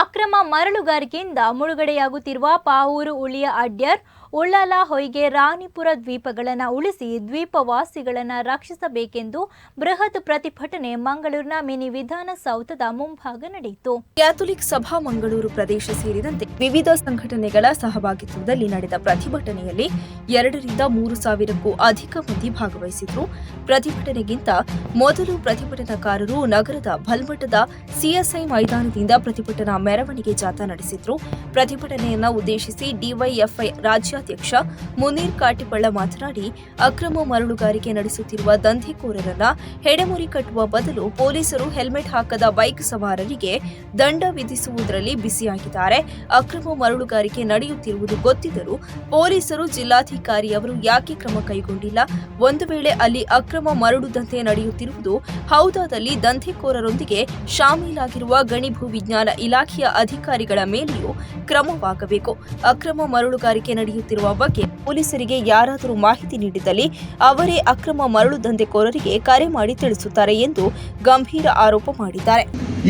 ಅಕ್ರಮ ಮರಳುಗಾರಿಕೆಯಿಂದ ಮುಳುಗಡೆಯಾಗುತ್ತಿರುವ ಪಾವೂರು ಉಳಿಯ ಅಡ್ಯರ್ ಉಳ್ಳಾಲ, ಹೊಯ್ಗೆ, ರಾಣಿಪುರ ದ್ವೀಪಗಳನ್ನು ಉಳಿಸಿ ದ್ವೀಪವಾಸಿಗಳನ್ನು ರಕ್ಷಿಸಬೇಕೆಂದು ಬೃಹತ್ ಪ್ರತಿಭಟನೆ ಮಂಗಳೂರಿನ ಮಿನಿ ವಿಧಾನಸೌಧದ ಮುಂಭಾಗ ನಡೆಯಿತು. ಕ್ಯಾಥೋಲಿಕ್ ಸಭಾ ಮಂಗಳೂರು ಪ್ರದೇಶ ಸೇರಿದಂತೆ ವಿವಿಧ ಸಂಘಟನೆಗಳ ಸಹಭಾಗಿತ್ವದಲ್ಲಿ ನಡೆದ ಪ್ರತಿಭಟನೆಯಲ್ಲಿ ಎರಡರಿಂದ ಮೂರು ಸಾವಿರಕ್ಕೂ ಅಧಿಕ ಮಂದಿ ಭಾಗವಹಿಸಿದ್ರು. ಪ್ರತಿಭಟನೆಗಿಂತ ಮೊದಲು ಪ್ರತಿಭಟನಾಕಾರರು ನಗರದ ಭಲ್ಮಠದ ಸಿಎಸ್ಐ ಮೈದಾನದಿಂದ ಪ್ರತಿಭಟನಾ ಮೆರವಣಿಗೆ ಜಾಥಾ ನಡೆಸಿದ್ರು. ಪ್ರತಿಭಟನೆಯನ್ನ ಉದ್ದೇಶಿಸಿ ಡಿವೈಎಫ್ಐ ರಾಜ್ಯಾಧ್ಯಕ್ಷ ಮುನೀರ್ ಕಾಟಿಪಳ್ಳ ಮಾತನಾಡಿ, ಅಕ್ರಮ ಮರಳುಗಾರಿಕೆ ನಡೆಸುತ್ತಿರುವ ದಂಧೆಕೋರರನ್ನ ಹೆಡೆಮುರಿ ಕಟ್ಟುವ ಬದಲು ಪೊಲೀಸರು ಹೆಲ್ಮೆಟ್ ಹಾಕದ ಬೈಕ್ ಸವಾರರಿಗೆ ದಂಡ ವಿಧಿಸುವುದರಲ್ಲಿ ಬಿಸಿಯಾಗಿದ್ದಾರೆ ಅಕ್ರಮ ಮರಳುಗಾರಿಕೆ ನಡೆಯುತ್ತಿರುವುದು ಗೊತ್ತಿದ್ದರೂ ಪೊಲೀಸರು ಜಿಲ್ಲಾಧಿಕಾರಿಯವರು ಯಾಕೆ ಕ್ರಮ ಕೈಗೊಂಡಿಲ್ಲ? ಒಂದು ವೇಳೆ ಅಲ್ಲಿ ಅಕ್ರಮ ಮರಳು ದಂಧೆ ನಡೆಯುತ್ತಿರುವುದು ಹೌದಾದಲ್ಲಿ ದಂಧೆಕೋರರೊಂದಿಗೆ ಶಾಮೀಲಾಗಿರುವ ಗಣಿಭೂ ವಿಜ್ಞಾನ ಇಲಾಖೆಯ ಅಧಿಕಾರಿಗಳ ಮೇಲೆಯೂ ಕ್ರಮವಾಗಬೇಕು. ಅಕ್ರಮ ಮರಳುಗಾರಿಕೆ ನಡೆಯುತ್ತಿರುವ ಬಗ್ಗೆ ಪೊಲೀಸರಿಗೆ ಯಾರಾದರೂ ಮಾಹಿತಿ ನೀಡಿದಲ್ಲಿ ಅವರೇ ಅಕ್ರಮ ಮರಳು ದಂಧೆಕೋರರಿಗೆ ಕರೆ ಮಾಡಿ ತಿಳಿಸುತ್ತಾರೆ ಎಂದು ಗಂಭೀರ ಆರೋಪ ಮಾಡಿದ್ದಾರೆ.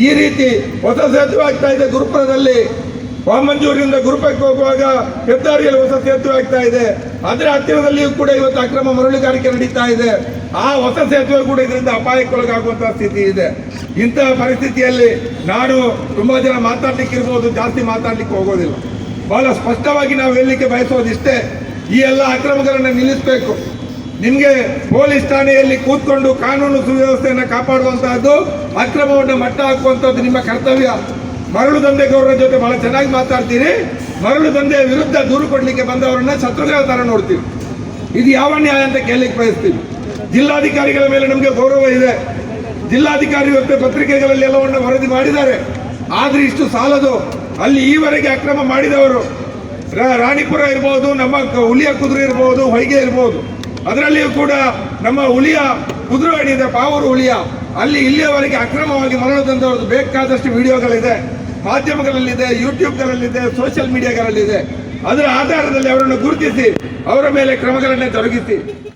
ಈ ರೀತಿ ಹೊಸ ಸೇತುವೆ ಆಗ್ತಾ ಇದೆ ಗುರುಪುರದಲ್ಲಿ. ವಾಮಂಜೂರಿನಿಂದ ಗುರುಪಕ್ಕೆ ಹೋಗುವಾಗ ಹೆದ್ದಾರಿಯಲ್ಲಿ ಹೊಸ ಸೇತುವೆ ಆಗ್ತಾ ಇದೆ. ಅದರ ಹತ್ತಿರದಲ್ಲಿಯೂ ಕೂಡ ಇವತ್ತು ಅಕ್ರಮ ಮರಳುಗಾರಿಕೆ ನಡೀತಾ ಇದೆ. ಆ ಹೊಸ ಸೇತುವೆ ಕೂಡ ಇದರಿಂದ ಅಪಾಯಕ್ಕೊಳಗಾಗುವಂತಹ ಸ್ಥಿತಿ ಇದೆ. ಇಂತಹ ಪರಿಸ್ಥಿತಿಯಲ್ಲಿ ನಾನು ತುಂಬಾ ಜನ ಮಾತಾಡ್ಲಿಕ್ಕೆ ಇರ್ಬೋದು ಜಾಸ್ತಿ ಮಾತಾಡ್ಲಿಕ್ಕೆ ಹೋಗೋದಿಲ್ಲ. ಬಹಳ ಸ್ಪಷ್ಟವಾಗಿ ನಾವು ಹೇಳಲಿಕ್ಕೆ ಬಯಸೋದಿಷ್ಟೇ ಈ ಎಲ್ಲ ಅಕ್ರಮಗಳನ್ನು ನಿಲ್ಲಿಸಬೇಕು. ನಿಮಗೆ ಪೊಲೀಸ್ ಠಾಣೆಯಲ್ಲಿ ಕೂತ್ಕೊಂಡು ಕಾನೂನು ಸುವ್ಯವಸ್ಥೆಯನ್ನು ಕಾಪಾಡುವಂತಹದ್ದು, ಅಕ್ರಮವನ್ನು ಮಟ್ಟ ಹಾಕುವಂಥದ್ದು ನಿಮ್ಮ ಕರ್ತವ್ಯ. ಮರಳು ದಂಧೆಗೌರರ ಜೊತೆ ಬಹಳ ಚೆನ್ನಾಗಿ ಮಾತಾಡ್ತೀರಿ. ಮರಳು ದಂಧೆಯ ವಿರುದ್ಧ ದೂರು ಕೊಡಲಿಕ್ಕೆ ಬಂದವರನ್ನ ಶತ್ರುಗಳ ಥರ ನೋಡ್ತೀವಿ. ಇದು ಯಾವ ನ್ಯಾಯ ಅಂತ ಕೇಳಲಿಕ್ಕೆ ಬಯಸ್ತೀವಿ. ಜಿಲ್ಲಾಧಿಕಾರಿಗಳ ಮೇಲೆ ನಮಗೆ ಗೌರವ ಇದೆ. ಜಿಲ್ಲಾಧಿಕಾರಿ ಇವತ್ತು ಪತ್ರಿಕೆಗಳಲ್ಲಿ ಎಲ್ಲವನ್ನು ವರದಿ ಮಾಡಿದ್ದಾರೆ. ಆದ್ರೆ ಇಷ್ಟು ಸಾಲದು ಅಲ್ಲಿ ಈವರೆಗೆ ಅಕ್ರಮ ಮಾಡಿದವರು ರಾಣಿಪುರ ಇರ್ಬೋದು, ನಮ್ಮ ಹುಲಿಯ ಕುದುರೆ ಇರ್ಬೋದು, ಹೊಯ್ಗೆ ಇರ್ಬೋದು. ಅದರಲ್ಲಿಯೂ ಕೂಡ ನಮ್ಮ ಹುಲಿಯ ಕುದುರೆ ಇದೆ, ಪಾವೂರು ಹುಲಿಯ. ಅಲ್ಲಿ ಇಲ್ಲಿಯವರೆಗೆ ಅಕ್ರಮವಾಗಿ ಮರಳು ತಂದವರದ್ದು ಬೇಕಾದಷ್ಟು ವಿಡಿಯೋಗಳಿದೆ. ಮಾಧ್ಯಮಗಳಲ್ಲಿದೆ, ಯೂಟ್ಯೂಬ್ಗಳಲ್ಲಿದೆ, ಸೋಷಿಯಲ್ ಮೀಡಿಯಾಗಳಲ್ಲಿದೆ. ಅದರ ಆಧಾರದಲ್ಲಿ ಅವರನ್ನು ಗುರುತಿಸಿ, ಅವರ ಮೇಲೆ ಕ್ರಮಗಳನ್ನೇ ತೊಡಗಿಸಿ.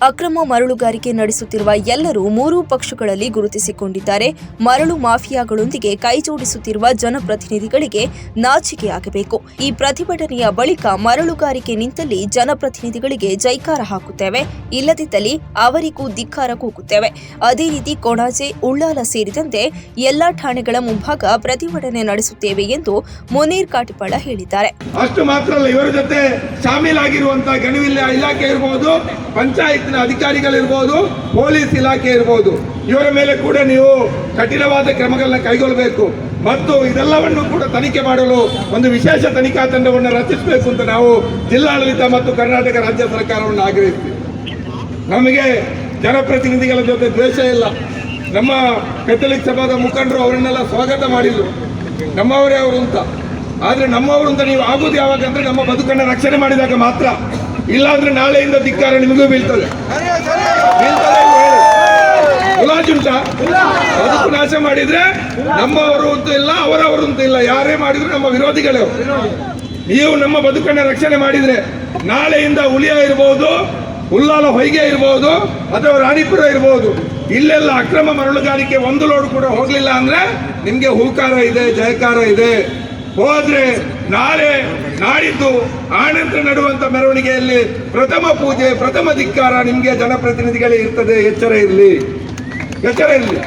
ಅಕ್ರಮ ಮರಳುಗಾರಿಕೆ ನಡೆಸುತ್ತಿರುವ ಎಲ್ಲರೂ ಮೂರೂ ಪಕ್ಷಗಳಲ್ಲಿ ಗುರುತಿಸಿಕೊಂಡಿದ್ದಾರೆ. ಮರಳು ಮಾಫಿಯಾಗಳೊಂದಿಗೆ ಕೈಜೋಡಿಸುತ್ತಿರುವ ಜನಪ್ರತಿನಿಧಿಗಳಿಗೆ ನಾಚಿಕೆಯಾಗಬೇಕು ಈ ಪ್ರತಿಭಟನೆಯ ಬಳಿಕ ಮರಳುಗಾರಿಕೆ ನಿಂತಲ್ಲಿ ಜನಪ್ರತಿನಿಧಿಗಳಿಗೆ ಜೈಕಾರ ಹಾಕುತ್ತೇವೆ. ಇಲ್ಲದಿದ್ದಲ್ಲಿ ಅವರಿಗೂ ಧಿಕ್ಕಾರ ಕೂಗುತ್ತೇವೆ. ಅದೇ ರೀತಿ ಕೊಣಾಜೆ, ಉಳ್ಳಾಲ ಸೇರಿದಂತೆ ಎಲ್ಲಾ ಠಾಣೆಗಳ ಮುಂಭಾಗ ಪ್ರತಿಭಟನೆ ನಡೆಸುತ್ತೇವೆ ಎಂದು ಮುನೀರ್ ಕಾಟಿಪಾಳ ಹೇಳಿದ್ದಾರೆ. ಅಷ್ಟು ಮಾತ್ರ ಇವರ ಜೊತೆ ಶಾಮೀಲಾಗಿರುವಂತಹ ಇಲಾಖೆ ಇರ್ಬೋದು ಪಂಚಾಯತ್ನ ಅಧಿಕಾರಿಗಳಿರ್ಬೋದು, ಪೊಲೀಸ್ ಇಲಾಖೆ ಇರ್ಬೋದು, ಇವರ ಮೇಲೆ ಕೂಡ ನೀವು ಕಠಿಣವಾದ ಕ್ರಮಗಳನ್ನ ಕೈಗೊಳ್ಳಬೇಕು. ಮತ್ತು ಇದೆಲ್ಲವನ್ನು ಕೂಡ ತನಿಖೆ ಮಾಡಲು ಒಂದು ವಿಶೇಷ ತನಿಖಾ ತಂಡವನ್ನು ರಚಿಸಬೇಕು ಅಂತ ನಾವು ಜಿಲ್ಲಾಡಳಿತ ಮತ್ತು ಕರ್ನಾಟಕ ರಾಜ್ಯ ಸರ್ಕಾರವನ್ನು ಆಗ್ರಹಿಸ್ತೀವಿ. ನಮಗೆ ಜನಪ್ರತಿನಿಧಿಗಳ ಜೊತೆ ದ್ವೇಷ ಇಲ್ಲ. ನಮ್ಮ ಕೆಥಲಿಕ್ ಸಭಾದ ಮುಖಂಡರು ಅವರನ್ನೆಲ್ಲ ಸ್ವಾಗತ ಮಾಡಿದ್ರು. ನಮ್ಮವರೇ ಅವರು ಅಂತ. ಆದ್ರೆ ನಮ್ಮವರು ಅಂತ ನೀವು ಆಗೋದು ಯಾವಾಗ ಅಂದ್ರೆ ನಮ್ಮ ಬದುಕನ್ನು ರಕ್ಷಣೆ ಮಾಡಿದಾಗ ಮಾತ್ರ. ಇಲ್ಲಾಂದ್ರೆ ನಾಳೆಯಿಂದ ಧಿಕ್ಕಾರ ನಿಮಗೂ ಬೀಳ್ತದೆ. ಬದುಕು ನಾಶ ಮಾಡಿದ್ರೆ ನಮ್ಮವರು ಅಂತ ಇಲ್ಲ, ಅವರವರು ಅಂತ ಇಲ್ಲ. ಯಾರೇ ಮಾಡಿದ್ರು ನಮ್ಮ ವಿರೋಧಿಗಳೇ ನೀವು ನಮ್ಮ ಬದುಕನ್ನ ರಕ್ಷಣೆ ಮಾಡಿದ್ರೆ ನಾಳೆಯಿಂದ ಹುಲಿಯ ಇರಬಹುದು ಉಲ್ಲಾಲ ಹೊಯ್ಗೆ ಇರಬಹುದು ಅಥವಾ ರಾಣಿಪುರ ಇರಬಹುದು ಇಲ್ಲೆಲ್ಲ ಅಕ್ರಮ ಮರಳುಗಾರಿಕೆ ಒಂದು ಲೋಡ್ ಕೂಡ ಹೋಗ್ಲಿಲ್ಲ ಅಂದ್ರೆ ನಿಮ್ಗೆ ಹೂಕಾರ ಇದೆ, ಜಯಕಾರ ಇದೆ. ಹೋದ್ರೆ ನಾಳೆ ನಾಡಿದ್ದು ಆನಂತರ ನಡುವಂತ ಮೆರವಣಿಗೆಯಲ್ಲಿ ಪ್ರಥಮ ಪೂಜೆ, ಪ್ರಥಮ ಧಿಕ್ಕಾರ ನಿಮ್ಗೆ ಜನಪ್ರತಿನಿಧಿಗಳೇ ಇರ್ತದೆ. ಎಚ್ಚರ ಇರಲಿ. ಎಚ್ಚರ ಇರಲಿ.